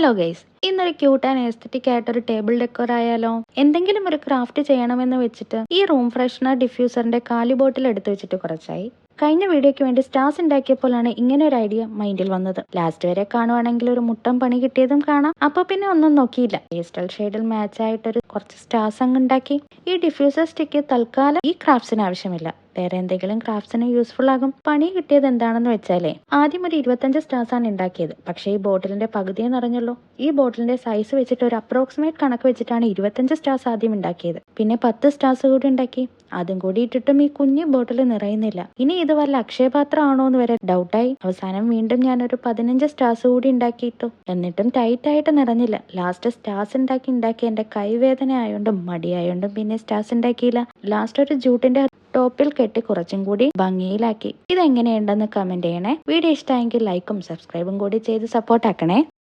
Hello guys ഇന്നൊരു cute and aesthetic ആയിട്ട് ഒരു ടേബിൾ ഡെക്കോർ ആയാലോ? എന്തെങ്കിലും ഒരു ക്രാഫ്റ്റ് ചെയ്യണമെന്ന് വെച്ചിട്ട് ഈ റൂം ഫ്രഷ്നർ ഡിഫ്യൂസറിന്റെ കാലി ബോട്ടിൽ എടുത്തു വെച്ചിട്ട് കുറച്ചായി. കഴിഞ്ഞ വീഡിയോയ്ക്ക് വേണ്ടി സ്റ്റാർസ് ഉണ്ടാക്കിയപ്പോഴാണ് ഇങ്ങനെ ഒരു ഐഡിയ മൈൻഡിൽ വന്നത്. ലാസ്റ്റ് വരെ കാണുവാണെങ്കിൽ ഒരു മുട്ടം പണി കിട്ടിയതും കാണാം. അപ്പൊ പിന്നെ ഒന്നും നോക്കിയില്ല. പേസ്റ്റൽ ഷെയ്ഡിൽ മാച്ച് ആയിട്ടൊരു കുറച്ച് സ്റ്റാർസ് അങ്ങ് ഉണ്ടാക്കി. ഈ ഡിഫ്യൂസർ സ്റ്റിക്ക് തൽക്കാലം ഈ ക്രാഫ്റ്റ്സിന് ആവശ്യമില്ല. വേറെ എന്തെങ്കിലും ക്രാഫ്റ്റ്സിന് യൂസ്ഫുൾ ആകും. പണി കിട്ടിയത് എന്താണെന്ന് വെച്ചാലേ ആദ്യം ഒരു ഇരുപത്തഞ്ച് ആണ് ഉണ്ടാക്കിയത്. പക്ഷേ ഈ ബോട്ടിലിന്റെ പകുതിയെ നിറഞ്ഞുള്ളൂ ഈ ബോട്ടിലിന്റെ സൈസ് വെച്ചിട്ട് ഒരു അപ്രോക്സിമേറ്റ് കണക്ക് വെച്ചിട്ടാണ് ഇരുപത്തഞ്ച് സ്റ്റാർസ് ആദ്യം ഉണ്ടാക്കിയത്. പിന്നെ പത്ത് സ്റ്റാർസ് കൂടി ഉണ്ടാക്കി. അതും കൂടി ഇട്ടിട്ടും ഈ കുഞ്ഞു ബോട്ടിൽ നിറയുന്നില്ല. ഇനി ഇത് വല്ല അക്ഷയപാത്രമാണോ എന്ന് വരെ ഡൗട്ടായി അവസാനം വീണ്ടും ഞാനൊരു പതിനഞ്ച് സ്റ്റാർസ് കൂടി ഉണ്ടാക്കിയിട്ടു. എന്നിട്ടും ടൈറ്റ് ആയിട്ട് നിറഞ്ഞില്ല. ലാസ്റ്റ് സ്റ്റാർസ് ഉണ്ടാക്കി ഉണ്ടാക്കി എന്റെ കൈവേദന ആയോണ്ടും മടിയായോണ്ടും പിന്നെ സ്റ്റാർസ് ഉണ്ടാക്കിയില്ല. ലാസ്റ്റ് ഒരു ജൂട്ടിന്റെ ടോപ്പിൽ കെട്ടി കുറച്ചും കൂടി ഭംഗിയിലാക്കി. ഇതെങ്ങനെയുണ്ടെന്ന് കമന്റ് ചെയ്യണേ. വീഡിയോ ഇഷ്ടമായെങ്കിൽ ലൈക്കും സബ്സ്ക്രൈബും കൂടി ചെയ്ത് സപ്പോർട്ട് ആക്കണേ.